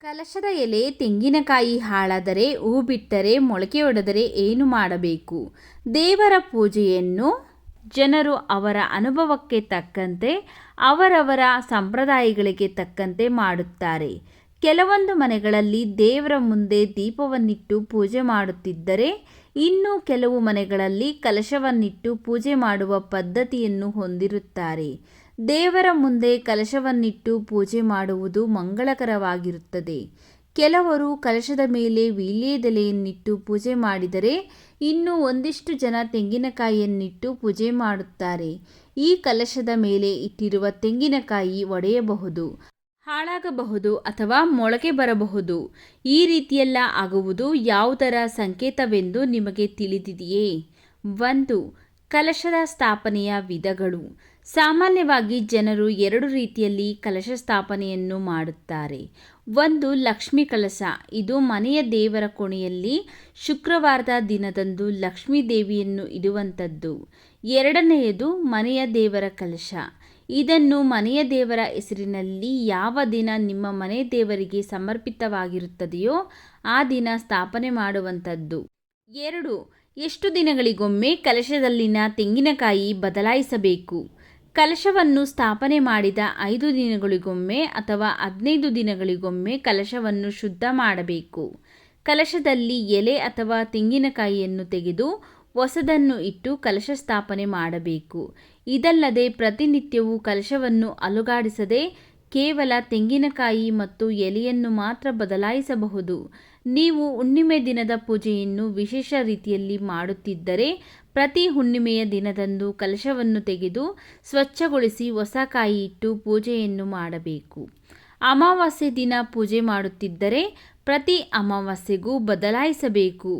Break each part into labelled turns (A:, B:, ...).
A: ಕಲಶದ ಎಲೆ ತೆಂಗಿನಕಾಯಿ ಹಾಳಾದರೆ ಹೂ ಬಿಟ್ಟರೆ ಮೊಳಕೆಯೊಡೆದರೆ ಏನು ಮಾಡಬೇಕು? ದೇವರ ಪೂಜೆಯನ್ನು ಜನರು ಅವರ ಅನುಭವಕ್ಕೆ ತಕ್ಕಂತೆ, ಅವರವರ ಸಂಪ್ರದಾಯಗಳಿಗೆ ತಕ್ಕಂತೆ ಮಾಡುತ್ತಾರೆ. ಕೆಲವೊಂದು ಮನೆಗಳಲ್ಲಿ ದೇವರ ಮುಂದೆ ದೀಪವನ್ನಿಟ್ಟು ಪೂಜೆ ಮಾಡುತ್ತಿದ್ದರೆ, ಇನ್ನು ಕೆಲವು ಮನೆಗಳಲ್ಲಿ ಕಲಶವನ್ನಿಟ್ಟು ಪೂಜೆ ಮಾಡುವ ಪದ್ಧತಿಯನ್ನು ಹೊಂದಿರುತ್ತಾರೆ. ದೇವರ ಮುಂದೆ ಕಲಶವನ್ನಿಟ್ಟು ಪೂಜೆ ಮಾಡುವುದು ಮಂಗಳಕರವಾಗಿರುತ್ತದೆ. ಕೆಲವರು ಕಲಶದ ಮೇಲೆ ವೀಳ್ಯದೆಲೆಯನ್ನಿಟ್ಟು ಪೂಜೆ ಮಾಡಿದರೆ ಇನ್ನು ಒಂದಿಷ್ಟು ಜನ ತೆಂಗಿನಕಾಯಿಯನ್ನಿಟ್ಟು ಪೂಜೆ ಮಾಡುತ್ತಾರೆ. ಈ ಕಲಶದ ಮೇಲೆ ಇಟ್ಟಿರುವ ತೆಂಗಿನಕಾಯಿ ಒಡೆಯಬಹುದು, ಹಾಳಾಗಬಹುದು ಅಥವಾ ಮೊಳಕೆ ಬರಬಹುದು. ಈ ರೀತಿಯೆಲ್ಲ ಆಗುವುದು ಯಾವುದರ ಸಂಕೇತವೆಂದು ನಿಮಗೆ ತಿಳಿದಿದೆಯೇ? ಒಂದು, ಕಲಶದ ಸ್ಥಾಪನೆಯ ವಿಧಗಳು. ಸಾಮಾನ್ಯವಾಗಿ ಜನರು ಎರಡು ರೀತಿಯಲ್ಲಿ ಕಲಶ ಸ್ಥಾಪನೆಯನ್ನು ಮಾಡುತ್ತಾರೆ. ಒಂದು ಲಕ್ಷ್ಮಿ ಕಲಶ, ಇದು ಮನೆಯ ದೇವರ ಕೋಣೆಯಲ್ಲಿ ಶುಕ್ರವಾರದ ದಿನದಂದು ಲಕ್ಷ್ಮೀ ದೇವಿಯನ್ನು ಇಡುವಂಥದ್ದು. ಎರಡನೆಯದು ಮನೆಯ ದೇವರ ಕಲಶ, ಇದನ್ನು ಮನೆಯ ದೇವರ ಹೆಸರಿನಲ್ಲಿ ಯಾವ ದಿನ ನಿಮ್ಮ ಮನೆ ದೇವರಿಗೆ ಸಮರ್ಪಿತವಾಗಿರುತ್ತದೆಯೋ ಆ ದಿನ ಸ್ಥಾಪನೆ ಮಾಡುವಂಥದ್ದು. ಎರಡು, ಎಷ್ಟು ದಿನಗಳಿಗೊಮ್ಮೆ ಕಲಶದಲ್ಲಿನ ತೆಂಗಿನಕಾಯಿ ಬದಲಾಯಿಸಬೇಕು? ಕಲಶವನ್ನು ಸ್ಥಾಪನೆ ಮಾಡಿದ ಐದು ದಿನಗಳಿಗೊಮ್ಮೆ ಅಥವಾ ಹದಿನೈದು ದಿನಗಳಿಗೊಮ್ಮೆ ಕಲಶವನ್ನು ಶುದ್ಧ ಮಾಡಬೇಕು. ಕಲಶದಲ್ಲಿ ಎಲೆ ಅಥವಾ ತೆಂಗಿನಕಾಯಿಯನ್ನು ತೆಗೆದು ಹೊಸದನ್ನು ಇಟ್ಟು ಕಲಶ ಸ್ಥಾಪನೆ ಮಾಡಬೇಕು. ಇದಲ್ಲದೆ ಪ್ರತಿನಿತ್ಯವೂ ಕಲಶವನ್ನು ಅಲುಗಾಡಿಸದೆ ಕೇವಲ ತೆಂಗಿನಕಾಯಿ ಮತ್ತು ಎಲೆಯನ್ನು ಮಾತ್ರ ಬದಲಾಯಿಸಬಹುದು. ನೀವು ಹುಣ್ಣಿಮೆ ದಿನದ ಪೂಜೆಯನ್ನು ವಿಶೇಷ ರೀತಿಯಲ್ಲಿ ಮಾಡುತ್ತಿದ್ದರೆ ಪ್ರತಿ ಹುಣ್ಣಿಮೆಯ ದಿನದಂದು ಕಲಶವನ್ನು ತೆಗೆದು ಸ್ವಚ್ಛಗೊಳಿಸಿ ಹೊಸ ಕಾಯಿ ಇಟ್ಟು ಪೂಜೆಯನ್ನು ಮಾಡಬೇಕು. ಅಮಾವಾಸ್ಯೆ ದಿನ ಪೂಜೆ ಮಾಡುತ್ತಿದ್ದರೆ ಪ್ರತಿ ಅಮಾವಾಸ್ಯೆಗೂ ಬದಲಾಯಿಸಬೇಕು.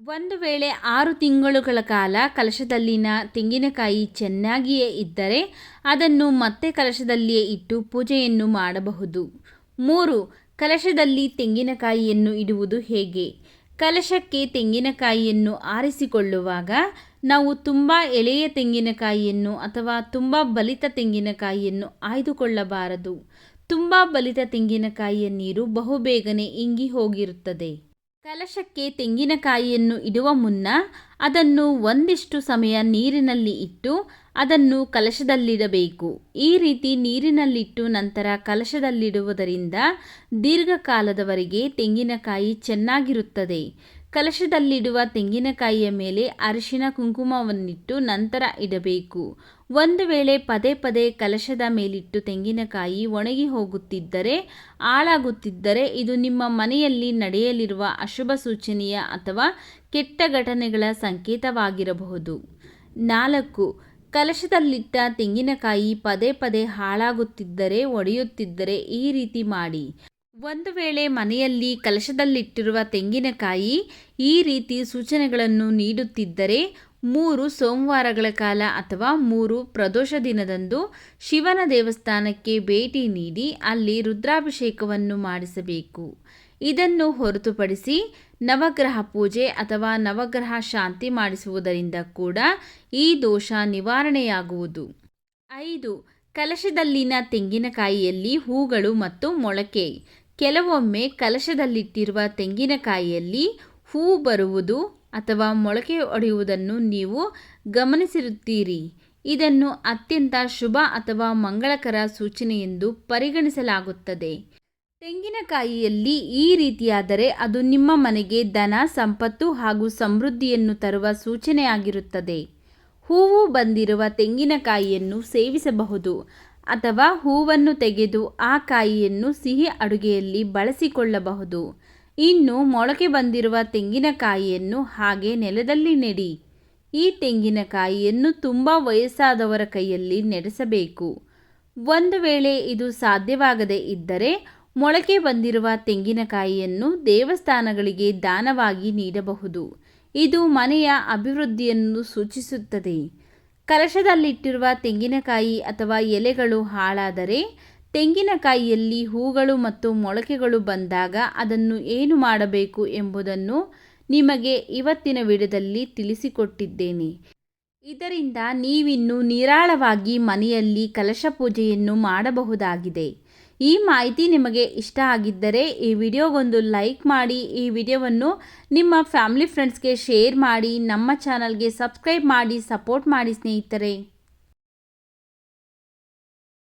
A: ಒಂದು ವೇಳೆ ಆರು ತಿಂಗಳುಗಳ ಕಾಲ ಕಲಶದಲ್ಲಿನ ತೆಂಗಿನಕಾಯಿ ಚೆನ್ನಾಗಿಯೇ ಇದ್ದರೆ ಅದನ್ನು ಮತ್ತೆ ಕಲಶದಲ್ಲಿಯೇ ಇಟ್ಟು ಪೂಜೆಯನ್ನು ಮಾಡಬಹುದು. ಮೂರು ಕಲಶದಲ್ಲಿ ತೆಂಗಿನಕಾಯಿಯನ್ನು ಇಡುವುದು ಹೇಗೆ? ಕಲಶಕ್ಕೆ ತೆಂಗಿನಕಾಯಿಯನ್ನು ಆರಿಸಿಕೊಳ್ಳುವಾಗ ನಾವು ತುಂಬ ಎಳೆಯ ತೆಂಗಿನಕಾಯಿಯನ್ನು ಅಥವಾ ತುಂಬ ಬಲಿತ ತೆಂಗಿನಕಾಯಿಯನ್ನು ಆಯ್ದುಕೊಳ್ಳಬಾರದು. ತುಂಬ ಬಲಿತ ತೆಂಗಿನಕಾಯಿಯ ನೀರು ಬಹುಬೇಗನೆ ಇಂಗಿ ಹೋಗಿರುತ್ತದೆ. ಕಲಶಕ್ಕೆ ತೆಂಗಿನಕಾಯಿಯನ್ನು ಇಡುವ ಮುನ್ನ ಅದನ್ನು ಒಂದಿಷ್ಟು ಸಮಯ ನೀರಿನಲ್ಲಿ ಇಟ್ಟು ಅದನ್ನು ಕಲಶದಲ್ಲಿಡಬೇಕು. ಈ ರೀತಿ ನೀರಿನಲ್ಲಿಟ್ಟು ನಂತರ ಕಲಶದಲ್ಲಿಡುವುದರಿಂದ ದೀರ್ಘಕಾಲದವರೆಗೆ ತೆಂಗಿನಕಾಯಿ ಚೆನ್ನಾಗಿರುತ್ತದೆ. ಕಲಶದಲ್ಲಿಡುವ ತೆಂಗಿನಕಾಯಿಯ ಮೇಲೆ ಅರಿಶಿನ ಕುಂಕುಮವನ್ನಿಟ್ಟು ನಂತರ ಇಡಬೇಕು. ಒಂದು ವೇಳೆ ಪದೇ ಪದೇ ಕಲಶದ ಮೇಲಿಟ್ಟು ತೆಂಗಿನಕಾಯಿ ಒಣಗಿ ಹೋಗುತ್ತಿದ್ದರೆ, ಹಾಳಾಗುತ್ತಿದ್ದರೆ ಇದು ನಿಮ್ಮ ಮನೆಯಲ್ಲಿ ನಡೆಯಲಿರುವ ಅಶುಭ ಸೂಚನೆಯ ಅಥವಾ ಕೆಟ್ಟ ಘಟನೆಗಳ ಸಂಕೇತವಾಗಿರಬಹುದು. ನಾಲ್ಕು, ಕಲಶದಲ್ಲಿಟ್ಟ ತೆಂಗಿನಕಾಯಿ ಪದೇ ಪದೇ ಹಾಳಾಗುತ್ತಿದ್ದರೆ, ಒಡೆಯುತ್ತಿದ್ದರೆ ಈ ರೀತಿ ಮಾಡಿ. ಒಂದು ವೇಳೆ ಮನೆಯಲ್ಲಿ ಕಲಶದಲ್ಲಿಟ್ಟಿರುವ ತೆಂಗಿನಕಾಯಿ ಈ ರೀತಿ ಸೂಚನೆಗಳನ್ನು ನೀಡುತ್ತಿದ್ದರೆ ಮೂರು ಸೋಮವಾರಗಳ ಕಾಲ ಅಥವಾ ಮೂರು ಪ್ರದೋಷ ದಿನದಂದು ಶಿವನ ದೇವಸ್ಥಾನಕ್ಕೆ ಭೇಟಿ ನೀಡಿ ಅಲ್ಲಿ ರುದ್ರಾಭಿಷೇಕವನ್ನು ಮಾಡಿಸಬೇಕು. ಇದನ್ನು ಹೊರತುಪಡಿಸಿ ನವಗ್ರಹ ಪೂಜೆ ಅಥವಾ ನವಗ್ರಹ ಶಾಂತಿ ಮಾಡಿಸುವುದರಿಂದ ಕೂಡ ಈ ದೋಷ ನಿವಾರಣೆಯಾಗುವುದು. ಐದು. ಕಲಶದಲ್ಲಿನ ತೆಂಗಿನಕಾಯಿಯಲ್ಲಿ ಹೂಗಳು ಮತ್ತು ಮೊಳಕೆ. ಕೆಲವೊಮ್ಮೆ ಕಲಶದಲ್ಲಿಟ್ಟಿರುವ ತೆಂಗಿನಕಾಯಿಯಲ್ಲಿ ಹೂ ಬರುವುದು ಅಥವಾ ಮೊಳಕೆ ಒಡೆಯುವುದನ್ನು ನೀವು ಗಮನಿಸಿರುತ್ತೀರಿ. ಇದನ್ನು ಅತ್ಯಂತ ಶುಭ ಅಥವಾ ಮಂಗಳಕರ ಸೂಚನೆ ಎಂದು ಪರಿಗಣಿಸಲಾಗುತ್ತದೆ. ತೆಂಗಿನಕಾಯಿಯಲ್ಲಿ ಈ ರೀತಿಯಾದರೆ ಅದು ನಿಮ್ಮ ಮನೆಗೆ ಧನ, ಸಂಪತ್ತು ಹಾಗೂ ಸಮೃದ್ಧಿಯನ್ನು ತರುವ ಸೂಚನೆಯಾಗಿರುತ್ತದೆ. ಹೂವು ಬಂದಿರುವ ತೆಂಗಿನಕಾಯಿಯನ್ನು ಸೇವಿಸಬಹುದು. ಅಥವಾ ಹೂವನ್ನು ತೆಗೆದು ಆ ಕಾಯಿಯನ್ನು ಸಿಹಿ ಅಡುಗೆಯಲ್ಲಿ ಬಳಸಿಕೊಳ್ಳಬಹುದು. ಇನ್ನು ಮೊಳಕೆ ಬಂದಿರುವ ತೆಂಗಿನಕಾಯಿಯನ್ನು ಹಾಗೆ ನೆಲದಲ್ಲಿ ನೆಡಿ. ಈ ತೆಂಗಿನಕಾಯಿಯನ್ನು ತುಂಬ ವಯಸ್ಸಾದವರ ಕೈಯಲ್ಲಿ ನೆಡೆಸಬೇಕು. ಒಂದು ವೇಳೆ ಇದು ಸಾಧ್ಯವಾಗದೇ ಇದ್ದರೆ ಮೊಳಕೆ ಬಂದಿರುವ ತೆಂಗಿನಕಾಯಿಯನ್ನು ದೇವಸ್ಥಾನಗಳಿಗೆ ದಾನವಾಗಿ ನೀಡಬಹುದು. ಇದು ಮನೆಯ ಅಭಿವೃದ್ಧಿಯನ್ನು ಸೂಚಿಸುತ್ತದೆ. ಕಲಶದಲ್ಲಿಟ್ಟಿರುವ ತೆಂಗಿನಕಾಯಿ ಅಥವಾ ಎಲೆಗಳು ಹಾಳಾದರೆ ತೆಂಗಿನಕಾಯಿಯಲ್ಲಿ ಹೂಗಳು ಮತ್ತು ಮೊಳಕೆಗಳು ಬಂದಾಗ ಅದನ್ನು ಏನು ಮಾಡಬೇಕು ಎಂಬುದನ್ನು ನಿಮಗೆ ಇವತ್ತಿನ ವಿಡದಲ್ಲಿ ತಿಳಿಸಿಕೊಟ್ಟಿದ್ದೇನೆ. ಇದರಿಂದ ನೀವಿನ್ನು ನಿರಾಳವಾಗಿ ಮನೆಯಲ್ಲಿ ಕಲಶ ಪೂಜೆಯನ್ನು ಮಾಡಬಹುದಾಗಿದೆ. ಈ ಮಾಹಿತಿ ನಿಮಗೆ ಇಷ್ಟ ಆಗಿದ್ದರೆ ಈ ವಿಡಿಯೋಗೊಂದು ಲೈಕ್ ಮಾಡಿ, ಈ ವಿಡಿಯೋವನ್ನು ನಿಮ್ಮ ಫ್ಯಾಮಿಲಿ ಫ್ರೆಂಡ್ಸ್ಗೆ ಶೇರ್ ಮಾಡಿ, ನಮ್ಮ ಚಾನಲ್ಗೆ ಸಬ್ಸ್ಕ್ರೈಬ್ ಮಾಡಿ, ಸಪೋರ್ಟ್ ಮಾಡಿ ಸ್ನೇಹಿತರೆ.